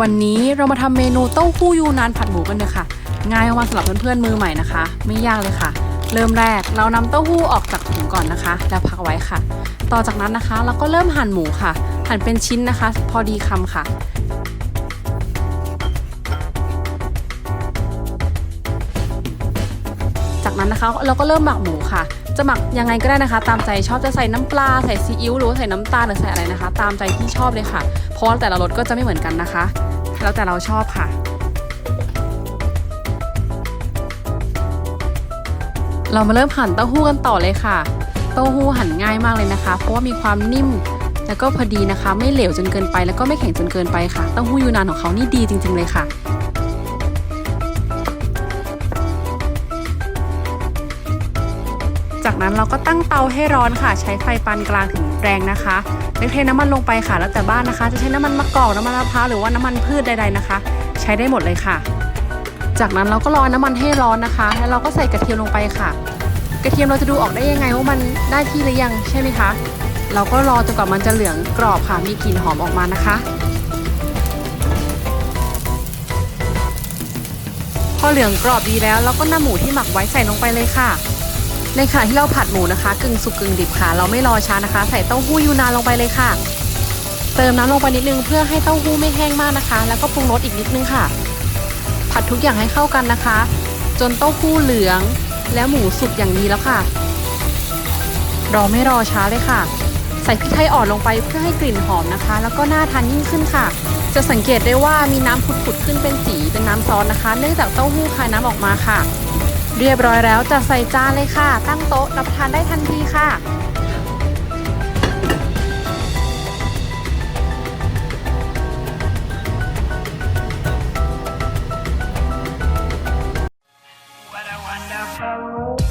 วันนี้เรามาทำเมนูเต้าหู้ยูนานผัดหมูกันเลยค่ะ ง่ายมากสำหรับเพื่อนๆมือใหม่นะคะ ไม่ยากเลยค่ะ เริ่มแรกเรานำเต้าหู้ออกจากถุงก่อนนะคะ แล้วพักไว้ค่ะ ต่อจากนั้นนะคะ เราก็เริ่มหั่นหมูค่ะ หั่นเป็นชิ้นนะคะ พอดีคำค่ะ นั้นนะคะ เราก็เริ่มหมักหมูค่ะ จะหมักยังไงก็ได้นะคะ ตามใจชอบจะใส่น้ำปลาใส่ซีอิ๊วหรือว่าใส่น้ำตาลหรือใส่อะไรนะคะ ตามใจที่ชอบเลยค่ะ เพราะว่าแต่ละรสก็จะไม่เหมือนกันนะคะ แล้วแต่เราชอบค่ะ เรามาเริ่มหั่นเต้าหู้กันต่อเลยค่ะ เต้าหู้หั่นง่ายมากเลยนะคะ เพราะว่ามีความนิ่มแล้วก็พอดีนะคะ ไม่เหลวจนเกินไป แล้วก็ไม่แข็งจนเกินไปค่ะเต้าหู้ยูนานของเขานี่ดีจริง ๆเลยค่ะ จากนั้นเราก็ตั้งเตาให้ร้อนค่ะ ใช้ไฟปานกลางถึงแรงนะคะแล้วเทน้ำมันลงไปค่ะ แล้วแต่บ้านนะคะ จะใช้น้ำมันมะกอกน้ำมันมะพร้าวหรือว่าน้ำมันพืชใดๆนะคะ ใช้ได้หมดเลยค่ะ จากนั้นเราก็รอน้ำมันให้ร้อนนะคะ แล้วเราก็ใส่กระเทียมลงไปค่ะ กระเทียมเราจะดูออกได้ยังไงว่ามันได้ที่หรือยังใช่ไหมคะเราก็รอจนกว่ามันจะเหลืองกรอบค่ะ มีกลิ่นหอมออกมานะคะ พอเหลืองกรอบดีแล้วเราก็นำหมูที่หมักไว้ใส่ลงไปเลยค่ะ ในขณะที่เราผัดหมูนะคะ กึ่งสุกกึ่งดิบค่ะ เราไม่รอช้านะคะ ใส่เต้าหู้ยูนานลงไปเลยค่ะ เติมน้ำลงไปนิดนึงเพื่อให้เต้าหู้ไม่แห้งมากนะคะ แล้วก็ปรุงรสอีกนิดนึงค่ะ ผัดทุกอย่างให้เข้ากันนะคะ จนเต้าหู้เหลือง แล้วหมูสุกอย่างดีแล้วค่ะเราไม่รอช้าเลยค่ะ ใส่พริกไทยอ่อนลงไปเพื่อให้กลิ่นหอมนะคะ แล้วก็น่าทานยิ่งขึ้นค่ะ จะสังเกตได้ว่ามีน้ำผุดๆขึ้นเป็นสีเป็นน้ำซอสนะคะ เนื่องจากเต้าหู้คายน้ำออกมาค่ะ เรียบร้อยแล้วจะใส่จานเลยค่ะ ตั้งโต๊ะรับประทานได้ทันทีค่ะ Oh.